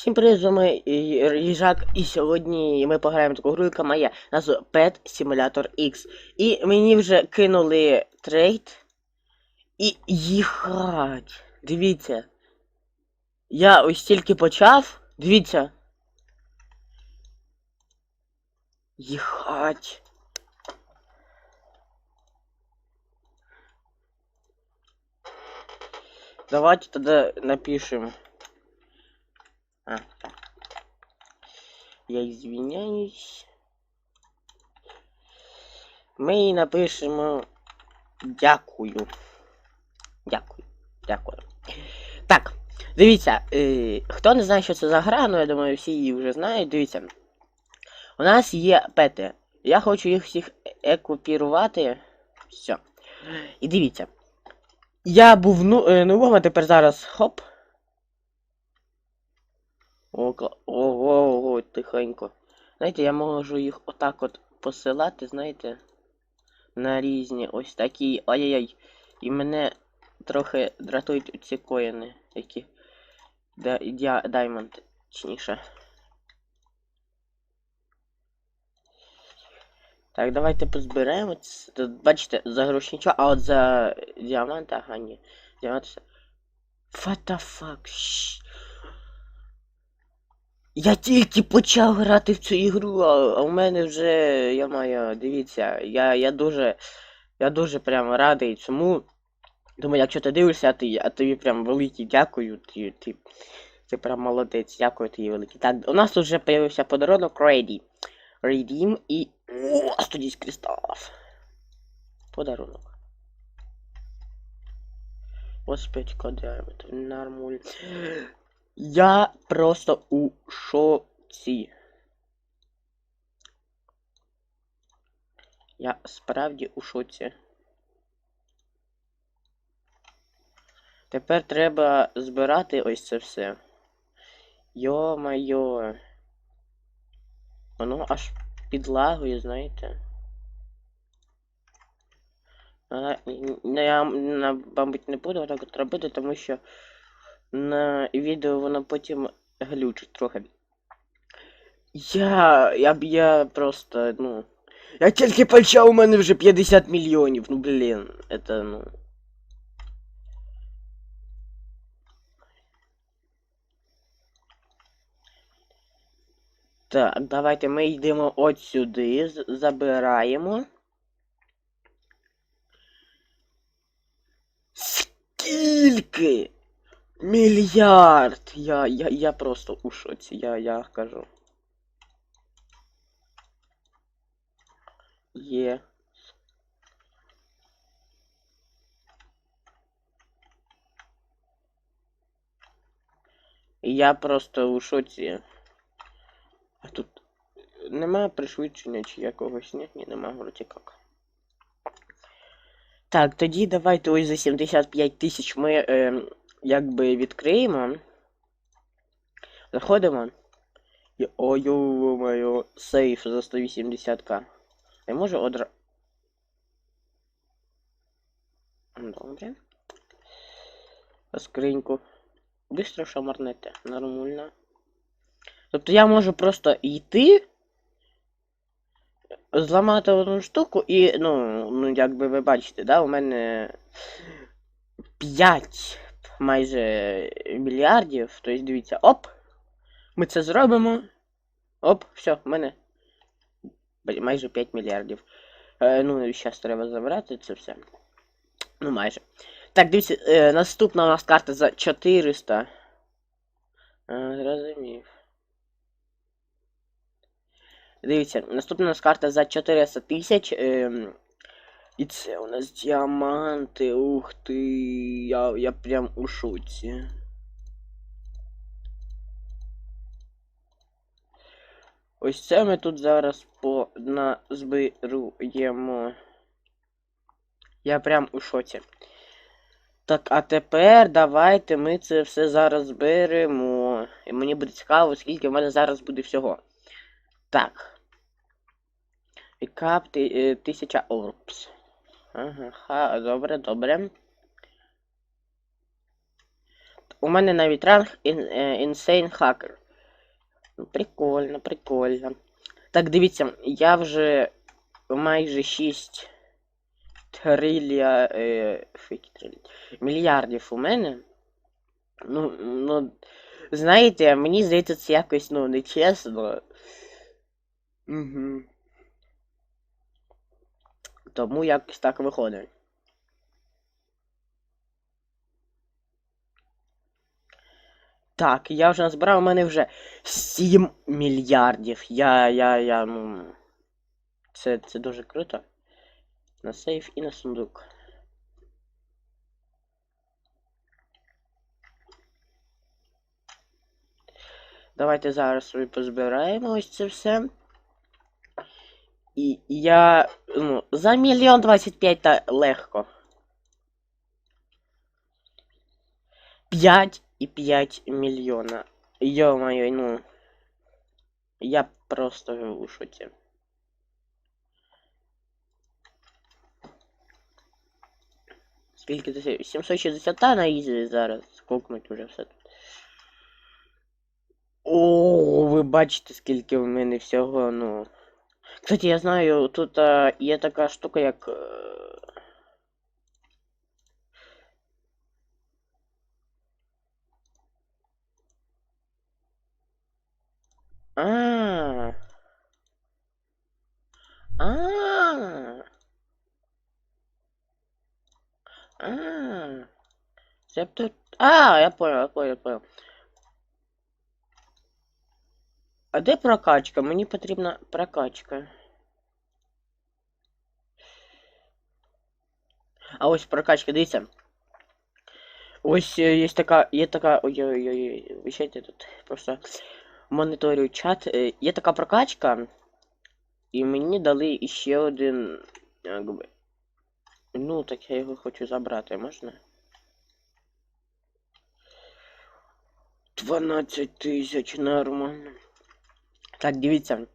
Всім привіт, з вами Їжак, і сьогодні ми пограємо таку гру, яка має назву Pet Simulator X. І мені вже кинули трейд. І їхать. Дивіться. Я ось тільки почав. Дивіться. Їхать. Давайте тогда напишем. А. Я извиняюсь. Ми напишемо дякую. Дякую. Дякую. Так, дивіться, е, хто не знає, що це за гра, ну я думаю, всі її вже знають. Дивіться. У нас є пети. Я хочу їх всіх екупірувати. Все. І дивіться. Я був ну, е, а тепер зараз хоп. Ого, ого, ого, тихенько. Знаєте, я можу їх отак от посилати, знаєте, на різні ось такі. Ай-яй-яй. І мене трохи дратують ці коїни, які. Дя, Даймонд, точніше. Так, давайте позбираємо. Тут, бачите, за гроші нічого, а от за діаманти, ага, ні. Діаманти все. What the fuck? Щ- Я тільки почав грати в цю ігру, а, а у мене вже, я маю, дивіться, я, я дуже, я дуже прям радий цьому. Думаю, якщо ти дивишся, ти, а тобі прям великий дякую, ти, ти, ти прям молодець, дякую тобі великий. Так, у нас тут вже появився подарунок Ready. Redeem і... О, 110 кристаллов. Подарунок. Ось 5 діаметрів, нормуль. Я просто у шоці. Я справді у шоці. Тепер треба збирати ось це все. Йо-майо. Воно аж підлагує, знаєте. Але я, мабуть, не буду так от робити, тому що на відео воно потім глючить трохи. Я. Я б я просто, ну. Я тільки почав, у мене вже 50 мільйонів. Ну блін, это, ну. Так, давайте ми йдемо от сюди, забираємо. Скільки? Мільярд! Я, я, я просто у шоці, я, я кажу. Є. Я просто у шоці. А тут немає пришвидшення чи якогось ні, ні, немає вроді як. Так, тоді давайте ось за 75 тисяч ми е, якби відкриємо. Заходимо. І ой моє сейф за 180к. Я можу одра. Добре. Скриньку. Бистро шамарнете. Нормально. Тобто я можу просто йти, зламати одну штуку і, ну, ну як би ви бачите, да, у мене 5 майже мільярдів. Тобто дивіться, оп! Ми це зробимо. Оп, все, в мене майже 5 мільярдів. Е, ну, зараз треба забрати це все. Ну, майже. Так, дивіться, е, наступна у нас карта за 400. Е, зрозумів. Дивіться, наступна у нас карта за 400 тисяч. Ем, і це у нас діаманти. Ух ти. Я, я прям у шоці. Ось це ми тут зараз поназбируємо. Я прям у шоці. Так, а тепер давайте ми це все зараз зберемо. І мені буде цікаво, скільки в мене зараз буде всього. Так. Пікап ти, е, 1000 орбс. Ага, добре, добре. У мене навіть ранг е, Insane Hacker. Прикольно, прикольно. Так, дивіться, я вже майже 6 трилля... Е, які трилля, мільярдів у мене. Ну, ну, знаєте, мені здається, це якось, ну, нечесно. Угу. Тому якось так виходить. Так, я вже назбирав, у мене вже 7 мільярдів. Я, я, я, ну. Це, це дуже круто. На сейф і на сундук. Давайте зараз собі позбираємо ось це все. І я. Ну, за мільйон двадцять п'ять та легко. 5 і 5 мільйона. Йо-моє, ну. Я просто у шоці. Скільки це? 760 на ізі зараз. Скокнуть уже все тут. О, ви бачите, скільки в мене всього, ну. Кстати, я знаю, тут а, є така штука, як. е, А. А. А. Це б тут. А, я понял, я понял, я понял. А де прокачка? Мені потрібна прокачка. А ось прокачка, дивіться. Ось е, є така, є така. Ой-ой-ой, вищайте тут. Просто моніторю чат. Е, Є така прокачка. І мені дали іще один. Якби. Ну, так я його хочу забрати, можна? 12 тисяч, нормально. Так, дивіться.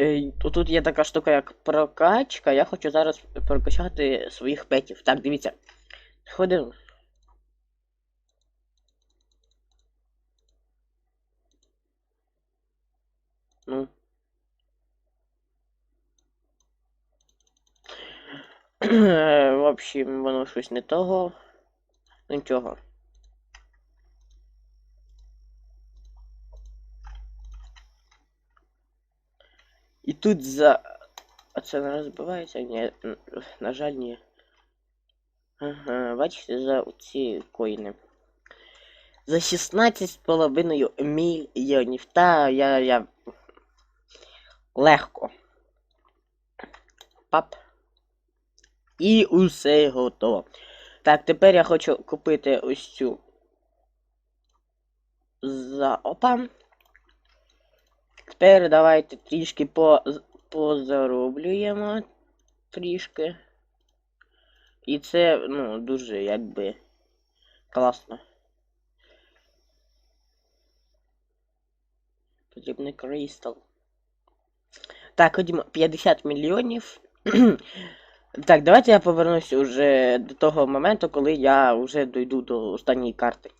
Е, тут є така штука, як прокачка. Я хочу зараз прокачати своїх петів. Так, дивіться. Сходив. Ну. В общем, воно щось не того. Нічого. І тут за. А це не розбивається? Ні, на жаль, ні. Ага, бачите, за ці коїни. За 16,5 мільйонів. Та я. я. Легко. Пап. І усе готово. Так, тепер я хочу купити ось цю. За. Опа. Тепер давайте трішки по... позароблюємо. Трішки. І це, ну, дуже якби класно. Потрібний кристал. Так, ходімо, 50 мільйонів. так, давайте я повернусь уже до того моменту, коли я вже дойду до останньої карти.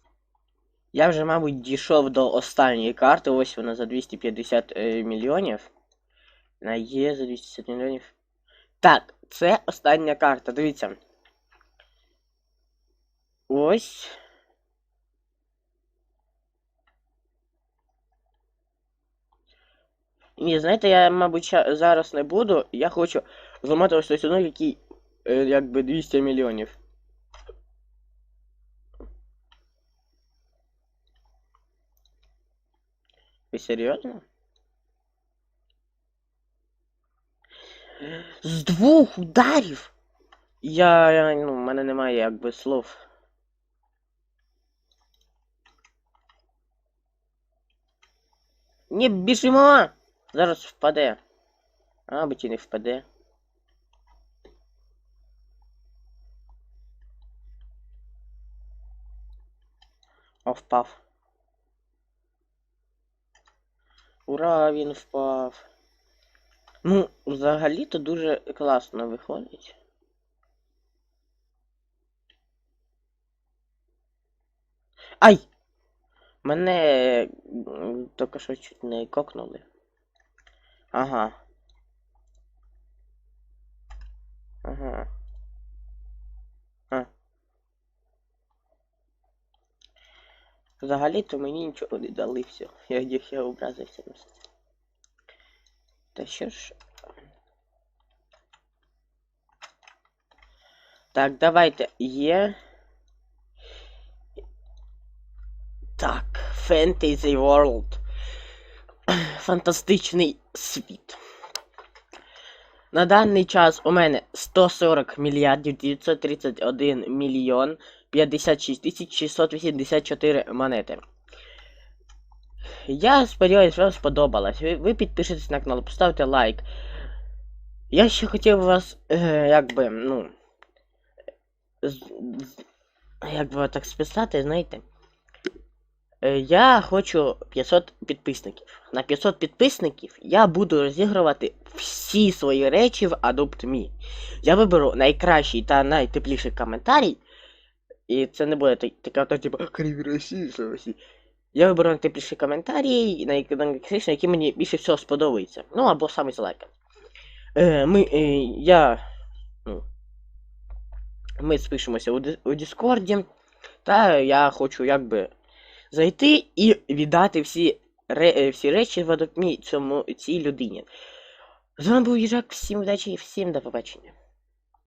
Я вже, мабуть, дійшов до останньої карти. Ось вона за 250 е, мільйонів. Вона є за 250 мільйонів. Так, це остання карта. Дивіться. Ось. Ні, знаєте, я, мабуть, зараз не буду. Я хочу зламати ось ось одну, який е, якби 200 мільйонів. Ви серйозно? З двох ударів? Я, я ну, в мене немає якби слов. Не біжимо! Зараз впаде. А, і не впаде. О, впав. Ура, він впав. Ну, взагалі-то дуже класно виходить. Ай! Мене тільки що чуть не кокнули. Ага. Ага. А. Взагалі-то мені нічого не дали все. Я, я, я образився на все. Та що ж. Так, давайте. Є. Так, Fantasy World. Фантастичний світ. На даний час у мене 140 мільярдів 931 мільйон 56 684 монети. Я сподіваюся, вам сподобалось. Ви, ви підпишетесь на канал, поставте лайк. Я ще хотів вас, е, якби, ну. з- з- Як би так списати, знаєте. Е, Я хочу 500 підписників. На 500 підписників я буду розігрувати всі свої речі в Adopt Me. Я виберу найкращий та найтепліший коментарій. І це не буде така, то, типу, криві Росії, Росії. Я виберу найтепліший коментарій, най- найкращий, який мені більше всього сподобається. Ну або саме лайка. Е, ми, е, я. Ну, ми спишемося у, у Діскорді. Та я хочу якби зайти і віддати всі, ре, е, всі речі в цьому цій людині. З вами був Їжак, всім удачі і всім до побачення.